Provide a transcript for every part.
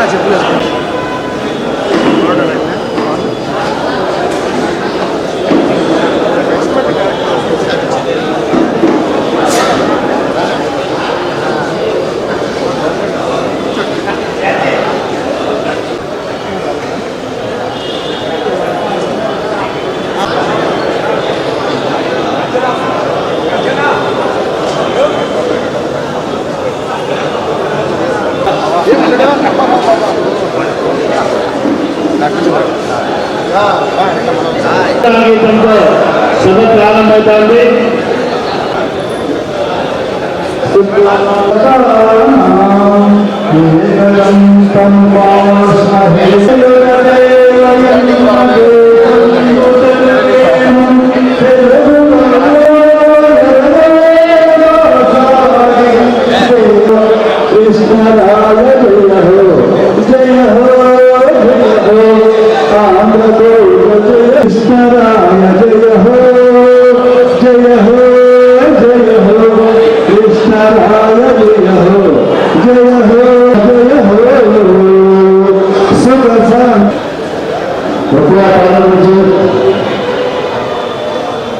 Light గీతంతో శుభ ప్రారంభమవుతోంది కృష్ణరాయ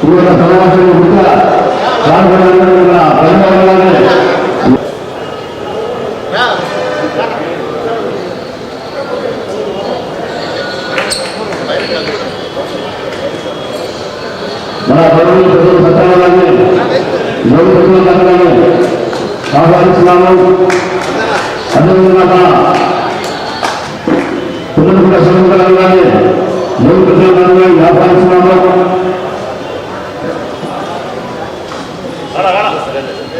ఇవాళ సమాజం కూడా పాల్గొనాలన్న పరిణామాలనే మన పరువులు ప్రజలు సత్యాలని నలుగురు కథలను ఆహ్వానిస్తున్నాము అదేవిధంగా పిల్లలు కూడా శ్రమకరంగానే ఆహ్వానిస్తున్నాము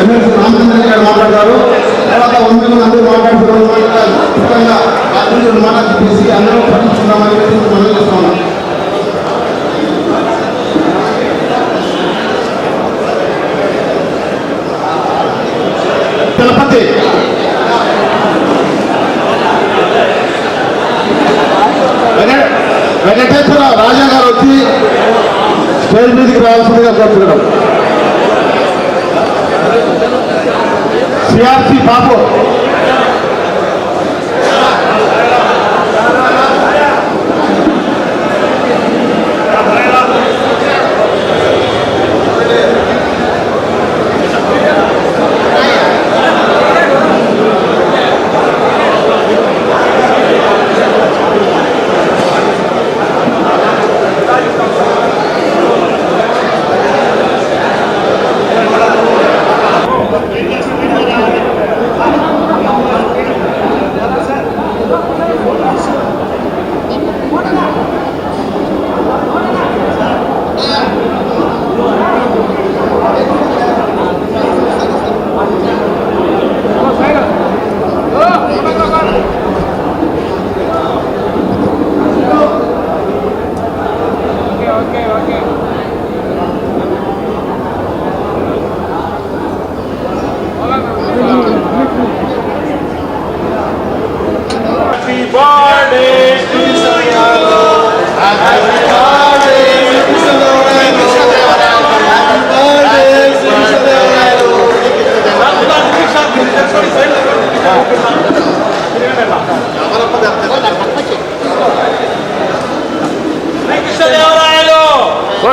ఎమ్మెల్సీ రామచంద్ర గారు మాట్లాడతారు తర్వాత వంద అందరూ మాట్లాడుతున్నారు ముఖ్యంగా అభివృద్ధి మాట చెప్పేసి అందరూ పట్టించుకున్నామని మనం చేస్తున్నాం తిరుపతి వెంకటేశ్వర రాజా గారు వచ్చి స్టేజ్ మీదకి రావాల్సిందిగా కోరుతున్నాం বিআরসি বাবদ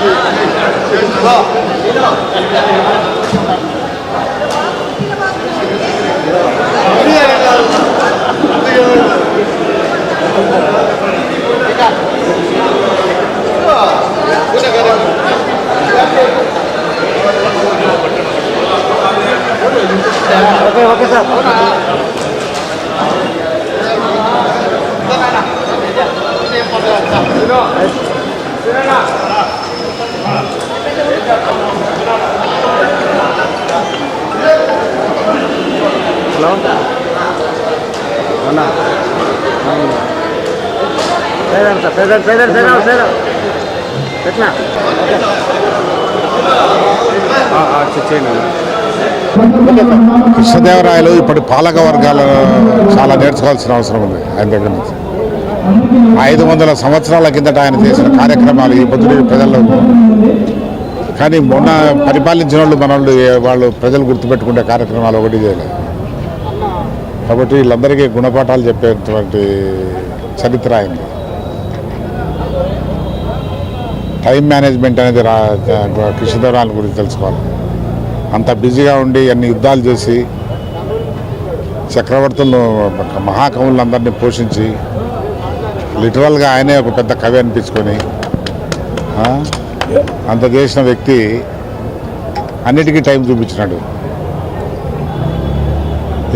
자, హలో? అన్నా. పేదంట సార్ సైలెంట్ సైలెంట్ సైలెంట్ పెట్టినా? కృష్ణదేవరాయలు ఇప్పటి పాలక వర్గాలు చాలా నేర్చుకోవాల్సిన అవసరం ఉంది ఆయన దగ్గర నుంచి. ఐదు వందల సంవత్సరాల కిందట ఆయన చేసిన కార్యక్రమాలు ఈ పొద్దున ప్రజల్లో కానీ మొన్న పరిపాలించిన వాళ్ళు మన వాళ్ళు వాళ్ళు ప్రజలు గుర్తుపెట్టుకునే కార్యక్రమాలు ఒకటి చేయలేదు. కాబట్టి వీళ్ళందరికీ గుణపాఠాలు చెప్పేటువంటి చరిత్ర అయింది. టైం మేనేజ్మెంట్ అనేది రా కృష్ణదేవరాయల గురించి తెలుసుకోవాలి. అంత బిజీగా ఉండి అన్ని యుద్ధాలు చేసి చక్రవర్తులను మహాకవులందరినీ పోషించి లిటరల్గా ఆయనే ఒక పెద్ద కవి అనిపించుకొని అంత చేసిన వ్యక్తి అన్నిటికీ టైం చూపించినాడు.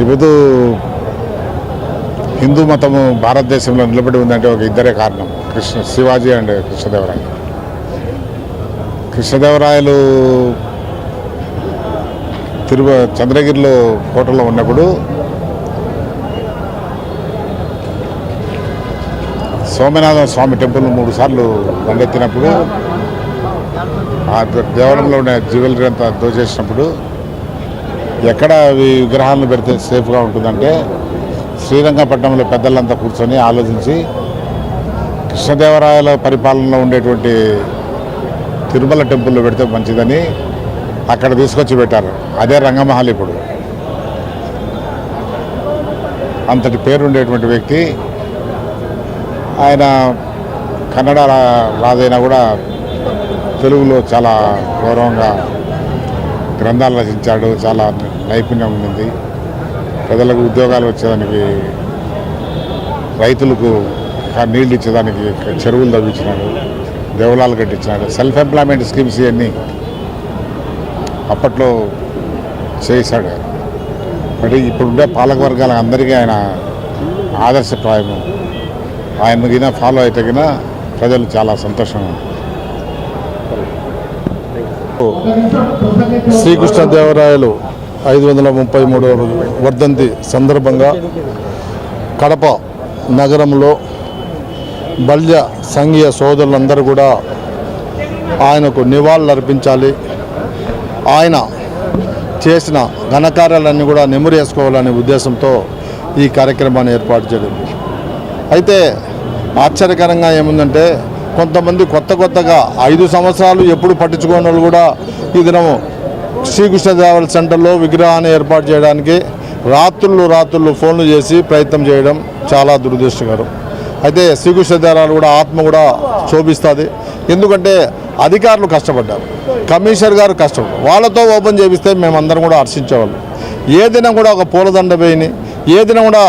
ఇప్పుడు హిందూ మతము భారతదేశంలో నిలబడి ఉందంటే ఒక ఇద్దరే కారణం. కృష్ణ శివాజీ అండ్ కృష్ణదేవరాయలు. కృష్ణదేవరాయలు తిరువ చంద్రగిరిలో కోటలో ఉన్నప్పుడు సోమనాథ స్వామి టెంపుల్ మూడు సార్లు దండెత్తినప్పుడు ఆ దేవాలయంలో ఉన్న జ్యువెలరీ అంతా దోచేసినప్పుడు ఎక్కడ ఈ విగ్రహాలను పెడితే సేఫ్గా ఉంటుందంటే శ్రీరంగపట్నంలో పెద్దలంతా కూర్చొని ఆలోచించి కృష్ణదేవరాయల పరిపాలనలో ఉండేటువంటి తిరుమల టెంపుల్లో పెడితే మంచిదని అక్కడ తీసుకొచ్చి పెట్టారు. అదే రంగమహల్ ఇప్పుడు. అంతటి పేరుండేటువంటి వ్యక్తి. ఆయన కన్నడ రాజైనా కూడా తెలుగులో చాలా గౌరవంగా గ్రంథాలు రచించాడు చాలా నైపుణ్యం ఉండింది. ప్రజలకు ఉద్యోగాలు వచ్చేదానికి రైతులకు నీళ్ళు ఇచ్చేదానికి చెరువులు తవ్వించినాడు దేవలాలు కట్టించినాడు. సెల్ఫ్ ఎంప్లాయ్మెంట్ స్కీమ్స్ ఇవన్నీ అప్పట్లో చేశాడు మరి ఇప్పుడుండే పాలకవర్గాల అందరికీ ఆయన ఆదర్శప్రాయము. ఆయన గిన ఫాలో అయితే గిన ప్రజలు చాలా సంతోషంగా శ్రీకృష్ణదేవరాయలు ఐదు వందల ముప్పై మూడవ వర్ధంతి సందర్భంగా కడప నగరంలో బల్య సంఘీయ సోదరులందరూ కూడా ఆయనకు నివాళులు అర్పించాలి ఆయన చేసిన ఘనకార్యాలన్నీ కూడా నెమరేసుకోవాలనే ఉద్దేశంతో ఈ కార్యక్రమాన్ని ఏర్పాటు చేయడం అయితే ఆశ్చర్యకరంగా ఏముందంటే కొంతమంది కొత్త కొత్తగా ఐదు సంవత్సరాలు ఎప్పుడు పట్టించుకోని వాళ్ళు కూడా ఈ దినము శ్రీకృష్ణదేవాల సెంటర్లో విగ్రహాన్ని ఏర్పాటు చేయడానికి రాత్రులు రాత్రులు ఫోన్లు చేసి ప్రయత్నం చేయడం చాలా దురదృష్టకరం అయితే శ్రీకృష్ణదేవాలు కూడా ఆత్మ కూడా శోభిస్తుంది. ఎందుకంటే అధికారులు కష్టపడ్డారు. కమిషనర్ గారు కష్టపడ్డారు. వాళ్ళతో ఓపెన్ చేపిస్తే మేమందరం కూడా హర్షించేవాళ్ళం. ఏ దినం కూడా ఒక పూలదండ వేయని ఏదైనా కూడా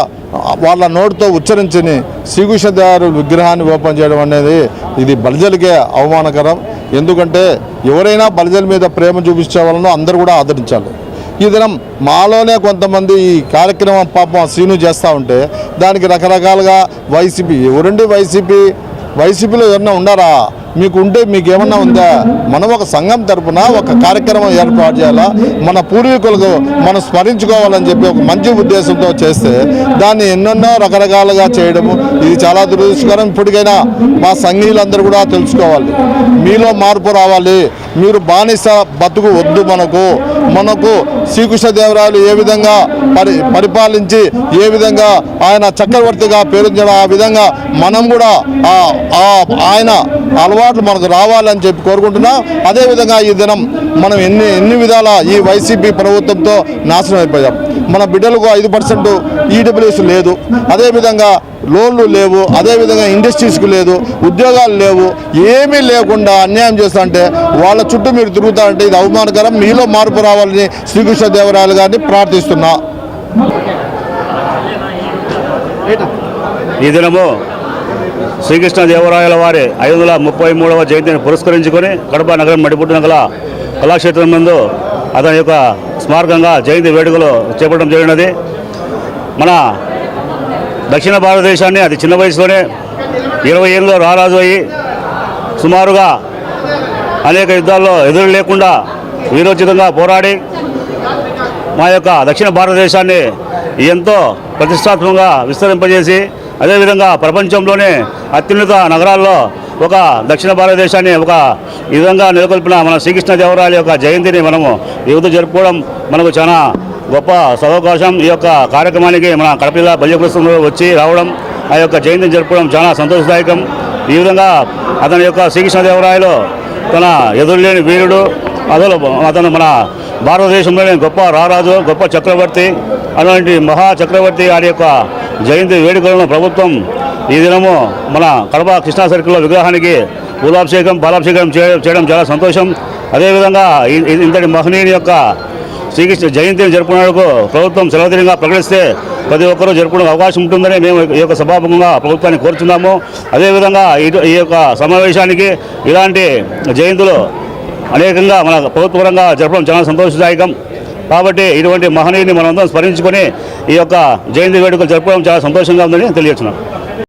వాళ్ళ నోటితో ఉచ్చరించని శ్రీకృష్ణదేవారు విగ్రహాన్ని ఓపెన్ చేయడం అనేది ఇది బలిజలకే అవమానకరం. ఎందుకంటే ఎవరైనా బలిజల మీద ప్రేమ చూపించే వాళ్ళను అందరూ కూడా ఆదరించాలి. ఈ దినం మాలోనే కొంతమంది ఈ కార్యక్రమం పాపం సీను చేస్తూ ఉంటే దానికి రకరకాలుగా వైసీపీ ఎవరండి వైసీపీ? వైసీపీలో ఎవరన్నా ఉన్నారా? మీకు ఉంటే మీకు ఏమన్నా ఉందా? మనం ఒక సంఘం తరపున ఒక కార్యక్రమం ఏర్పాటు చేయాలా? మన పూర్వీకులకు మనం స్మరించుకోవాలని చెప్పి ఒక మంచి ఉద్దేశంతో చేస్తే దాన్ని ఎన్నెన్నో రకరకాలుగా చేయడము ఇది చాలా దురదృష్టకరం. ఇప్పటికైనా మా సంఘీయులందరూ కూడా తెలుసుకోవాలి. మీలో మార్పు రావాలి. మీరు బానిస బతుకు వద్దు మనకు. మనకు శ్రీకృష్ణదేవరాయలు ఏ విధంగా పరి పరిపాలించి ఏ విధంగా ఆయన చక్రవర్తిగా పేరుంచడం ఆ విధంగా మనం కూడా ఆ ఆ అలవాట్లు మనకు రావాలని చెప్పి కోరుకుంటున్నాం. అదేవిధంగా ఈ దినం మనం ఎన్ని ఎన్ని విధాల ఈ వైసీపీ ప్రభుత్వంతో నాశనం అయిపోయాం. మన బిడ్డలకు ఐదు పర్సెంట్ ఈడబ్ల్యూఎస్ లేదు. అదేవిధంగా లోన్లు లేవు. అదేవిధంగా ఇండస్ట్రీస్కు లేదు. ఉద్యోగాలు లేవు. ఏమీ లేకుండా అన్యాయం చేస్తా అంటే వాళ్ళ చుట్టూ మీరు తిరుగుతారంటే ఇది అవమానకరం. మీలో మార్పు రావాలని శ్రీకృష్ణదేవరాయలు గారిని ప్రార్థిస్తున్నా. ఈ దినము శ్రీకృష్ణ దేవరాయల వారి ఐదు వందల ముప్పై మూడవ జయంతిని పురస్కరించుకొని కడప నగరం మడిపుట్టిన గల కళాక్షేత్రం నందు అతని యొక్క స్మారకంగా జయంతి వేడుకలు చేపట్టడం జరిగినది. మన దక్షిణ భారతదేశాన్ని అది చిన్న వయసులోనే ఇరవై ఏళ్ళలో రారాజు అయ్యి సుమారుగా అనేక యుద్ధాల్లో ఎదురు లేకుండా వీరోచితంగా పోరాడి మా యొక్క దక్షిణ భారతదేశాన్ని ఎంతో ప్రతిష్టాత్మకంగా విస్తరింపజేసి అదేవిధంగా ప్రపంచంలోనే అత్యున్నత నగరాల్లో ఒక దక్షిణ భారతదేశాన్ని ఒక ఈ విధంగా నెలకొల్పిన మన శ్రీకృష్ణదేవరాయల యొక్క జయంతిని మనము యువత జరుపుకోవడం మనకు చాలా గొప్ప సదవకాశం. ఈ యొక్క కార్యక్రమానికి మన కడప జిల్లా బల్యకృష్ణంలో వచ్చి రావడం ఆ యొక్క జయంతిని జరుపుకోవడం చాలా సంతోషదాయకం. ఈ విధంగా అతని యొక్క శ్రీకృష్ణదేవరాయలు తన ఎదురులేని వీరుడు అతను అతను మన భారతదేశంలోనే గొప్ప రారాజు గొప్ప చక్రవర్తి అలాంటి మహా చక్రవర్తి. వారి యొక్క జయంతి వేడుకలను ప్రభుత్వం ఈ దినము మన కడప కృష్ణా సర్కిల్లో విగ్రహానికి పూలాభిషేకం పాలాభిషేకం చేయడం చాలా సంతోషం. అదేవిధంగా ఇంతటి మహనీయుని యొక్క శ్రీకృష్ణ జయంతిని జరుపుకునేందుకు ప్రభుత్వం సెలవుదినంగా ప్రకటిస్తే ప్రతి ఒక్కరూ జరుపుకునే అవకాశం ఉంటుందని మేము ఈ యొక్క సభాముఖంగా ప్రభుత్వాన్ని కోరుచున్నాము. అదేవిధంగా ఇటు ఈ యొక్క సమావేశానికి ఇలాంటి జయంతులు అనేకంగా మన ప్రభుత్వపరంగా జరపడం చాలా సంతోషదాయకం. కాబట్టి ఇటువంటి మహనీయుని మనందరం స్మరించుకొని ఈ యొక్క జయంతి వేడుకలు జరుపుకోవడం చాలా సంతోషంగా ఉందని తెలియచున్నాం